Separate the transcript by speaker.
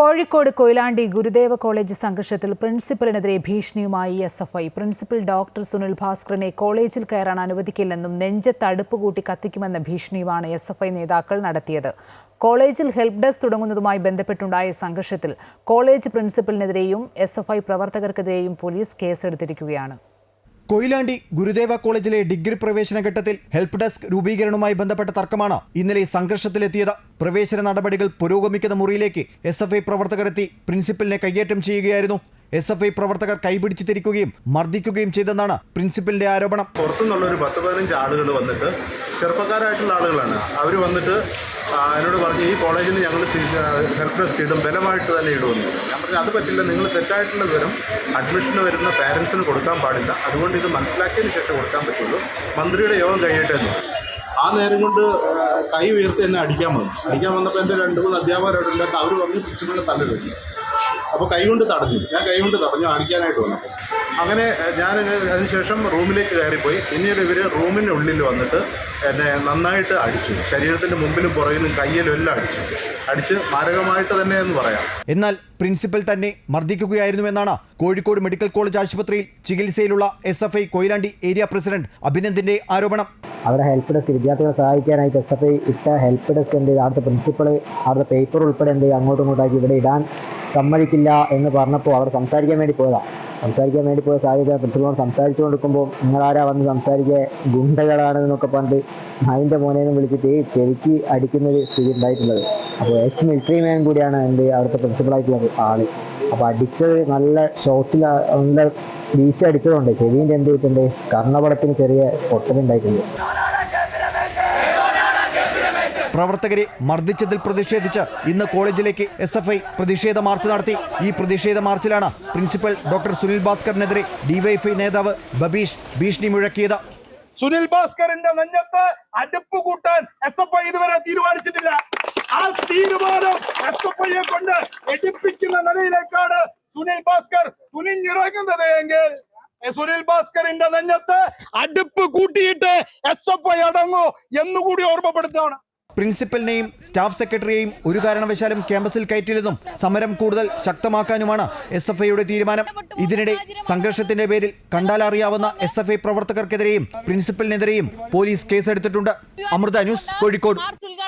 Speaker 1: Kozhikode Koyilandy Gurudeva college സംഘർഷത്തിൽ പ്രിൻസിപ്പലിനെതിരെ ഭീഷണിയുമായി S F I principal doctor Sunil ഭാസ്കറിനെ കോളേജിൽ കയറാൻ അനുവദിക്കില്ലെന്നും തടുപ്പ് കൂട്ടി കത്തിക്കുമെന്ന ഭീഷണിയുമാണ് എസ് എഫ് ഐ നേതാക്കൾ നടത്തിയത് കോളേജിൽ ഹെൽപ്പ് ഡെസ്ക് തുടങ്ങുന്നതുമായി ബന്ധപ്പെട്ടുണ്ടായ സംഘർഷത്തിൽ കോളേജ് പ്രിൻസിപ്പലിനെതിരെയും എസ് എഫ് ഐ പ്രവർത്തകർക്കെതിരെയും പോലീസ് കേസെടുത്തിരിക്കുകയാണ്
Speaker 2: കൊയിലാണ്ടി ഗുരുദേവ കോളേജിലെ ഡിഗ്രി പ്രവേശന ഘട്ടത്തിൽ ഹെൽപ്പ് ഡെസ്ക് രൂപീകരണവുമായി ബന്ധപ്പെട്ട തർക്കമാണ് ഇന്നലെ സംഘർഷത്തിലെത്തിയത് പ്രവേശന നടപടികൾ പുരോഗമിക്കുന്ന മുറിയിലേക്ക് എസ് എഫ് ഐ പ്രവർത്തകരെത്തി പ്രിൻസിപ്പലിനെ കൈയേറ്റം ചെയ്യുകയായിരുന്നു എസ് എഫ് ഐ പ്രവർത്തകർ കൈപിടിച്ച് തിരിക്കുകയും മർദ്ദിക്കുകയും ചെയ്തെന്നാണ് പ്രിൻസിപ്പലിന്റെ ആരോപണം
Speaker 3: പുറത്തുനിന്നുള്ള ഒരു പത്ത് പതിനഞ്ച് ആളുകൾ വന്നിട്ട് ചെറുപ്പക്കാരായിട്ടുള്ള ആളുകളാണ് അവർ വന്നിട്ട് എന്നോട് പറഞ്ഞു ഈ കോളേജിൽ ഞങ്ങൾ ഹെൽപ്പ് ഡെസ്ക് ഇടും ബലമായിട്ട് തന്നെ ഇടുമെന്ന് ഞാൻ പറഞ്ഞു അത് പറ്റില്ല നിങ്ങൾ തെറ്റായിട്ടുള്ള വിവരം അഡ്മിഷന് വരുന്ന പാരൻസിന് കൊടുക്കാൻ പാടില്ല അതുകൊണ്ട് ഇത് മനസ്സിലാക്കിയതിന് ശേഷം കൊടുക്കാൻ പറ്റുള്ളൂ മന്ത്രിയുടെ യോഗം കഴിയട്ടെ എന്ന്
Speaker 4: ആ നേരം കൊണ്ട് കൈ ഉയർത്തി എന്നെ അടിക്കാൻ വന്നു അടിക്കാൻ വന്നപ്പോൾ എൻ്റെ രണ്ട് മൂന്ന് അധ്യാപകരോടുണ്ട് അവർ പറഞ്ഞു പ്രിൻസിപ്പളിനെ വെച്ചു അപ്പോൾ കൈ കൊണ്ട് തടഞ്ഞു ഞാൻ കൈ കൊണ്ട് തടഞ്ഞു അടിക്കാനായിട്ട് വന്നു
Speaker 5: അങ്ങനെ ഞാൻ അതിനുശേഷം റൂമിലേക്ക് കയറിപ്പോയി പിന്നീട് ഇവർ റൂമിൻ്റെ ഉള്ളിൽ വന്നിട്ട് എന്നെ നന്നായിട്ട് അടിച്ചു ശരീരത്തിൻ്റെ മുമ്പിലും പുറകിലും കയ്യിലും എല്ലാം അടിച്ചു അടിച്ച് മാരകമായിട്ട് തന്നെ എന്ന് പറയാം
Speaker 2: എന്നാൽ പ്രിൻസിപ്പൽ തന്നെ മർദ്ദിക്കുകയായിരുന്നുവെന്നാണ് കോഴിക്കോട് മെഡിക്കൽ കോളേജ് ആശുപത്രിയിൽ ചികിത്സയിലുള്ള S F I Koyilandy area president അഭിനന്ദിന്റെ ആരോപണം
Speaker 6: അവരുടെ ഹെൽപ്പ് ഡെസ്ക് വിദ്യാർത്ഥികളെ സഹായിക്കാനായിട്ട് എസ് എഫ് ഐ ഇട്ട ഹെൽപ്പ് ഡെസ്ക് എന്ത് ചെയ്തു അവിടുത്തെ പ്രിൻസിപ്പൾ അവിടുത്തെ പേപ്പർ ഉൾപ്പെടെ എന്ത് ചെയ്യുക അങ്ങോട്ടും ഇങ്ങോട്ടാക്കി ഇവിടെ ഇടാൻ സമ്മതിക്കില്ല എന്ന് പറഞ്ഞപ്പോൾ അവർ സംസാരിക്കാൻ വേണ്ടി പോയതാണ് സംസാരിക്കാൻ വേണ്ടി പോയ സാഹചര്യം പ്രിൻസിപ്പളോട് സംസാരിച്ചു കൊടുക്കുമ്പോൾ നിങ്ങളാരാ വന്ന് സംസാരിക്കുക ഗുണ്ടകളാണ് എന്നൊക്കെ പറഞ്ഞിട്ട് മൈൻ്റെ മോനെന്ന് വിളിച്ചിട്ട് ചെവിക്ക് അടിക്കുന്നൊരു സ്ഥിതി ഉണ്ടായിട്ടുള്ളത് അപ്പോൾ എക്സ് മിലിറ്ററി മാൻ കൂടിയാണ് എൻ്റെ അവിടുത്തെ പ്രിൻസിപ്പളായിട്ടുള്ളത് ആള് അപ്പോൾ അടിച്ചത് നല്ല ഷോട്ടിൽ നല്ല വീശി അടിച്ചതുണ്ട് ചെവിന്റെ എന്ത് ചെയ്തിട്ടുണ്ട് കർണപടത്തിന് ചെറിയ പൊട്ടലുണ്ടായിട്ടുണ്ട്
Speaker 2: പ്രവർത്തകരെ മർദ്ദിച്ചതിൽ പ്രതിഷേധിച്ച് ഇന്ന് കോളേജിലേക്ക് എസ് എഫ് ഐ പ്രതിഷേധ മാർച്ച് നടത്തി ഈ പ്രതിഷേധ മാർച്ചിലാണ് പ്രിൻസിപ്പൽ ഡോക്ടർ സുനിൽ ഭാസ്കറിനെതിരെ ഡിവൈഎഫ്ഐ നേതാവ് ബബീഷ് ഭീഷണി മുഴക്കിയത്
Speaker 7: സുനിൽ ഭാസ്കറിന്റെ നെഞ്ഞത്ത് അടുപ്പ് കൂട്ടാൻ എസ് എഫ് ഐ ഇതുവരെ തീരുമാനിച്ചിട്ടില്ല ആ തീരുമാനം എസ് എഫ് ഐയെ കൊണ്ട് എടുപ്പിക്കുന്ന നിലയിലേക്കാണ് സുനിൽ ഭാസ്കർ തുനിഞ്ഞിറങ്ങുന്നത് എങ്കിൽ സുനിൽ ഭാസ്കറിന്റെ നെഞ്ഞത്ത് അടുപ്പ് കൂട്ടിയിട്ട് എസ് എഫ് ഐ അടങ്ങോ എന്നുകൂടി ഓർമ്മപ്പെടുത്തുകയാണ്
Speaker 2: പ്രിൻസിപ്പലിനെയും സ്റ്റാഫ് സെക്രട്ടറിയെയും ഒരു കാരണവശാലും ക്യാമ്പസിൽ കയറ്റില്ലെന്നും സമരം കൂടുതൽ ശക്തമാക്കാനുമാണ് എസ് എഫ് ഐയുടെ തീരുമാനം ഇതിനിടെ സംഘർഷത്തിന്റെ പേരിൽ കണ്ടാലറിയാവുന്ന എസ് എഫ് ഐ പ്രവർത്തകർക്കെതിരെയും പ്രിൻസിപ്പലിനെതിരെയും പോലീസ് കേസെടുത്തിട്ടുണ്ട് അമൃത ന്യൂസ് കോഴിക്കോട്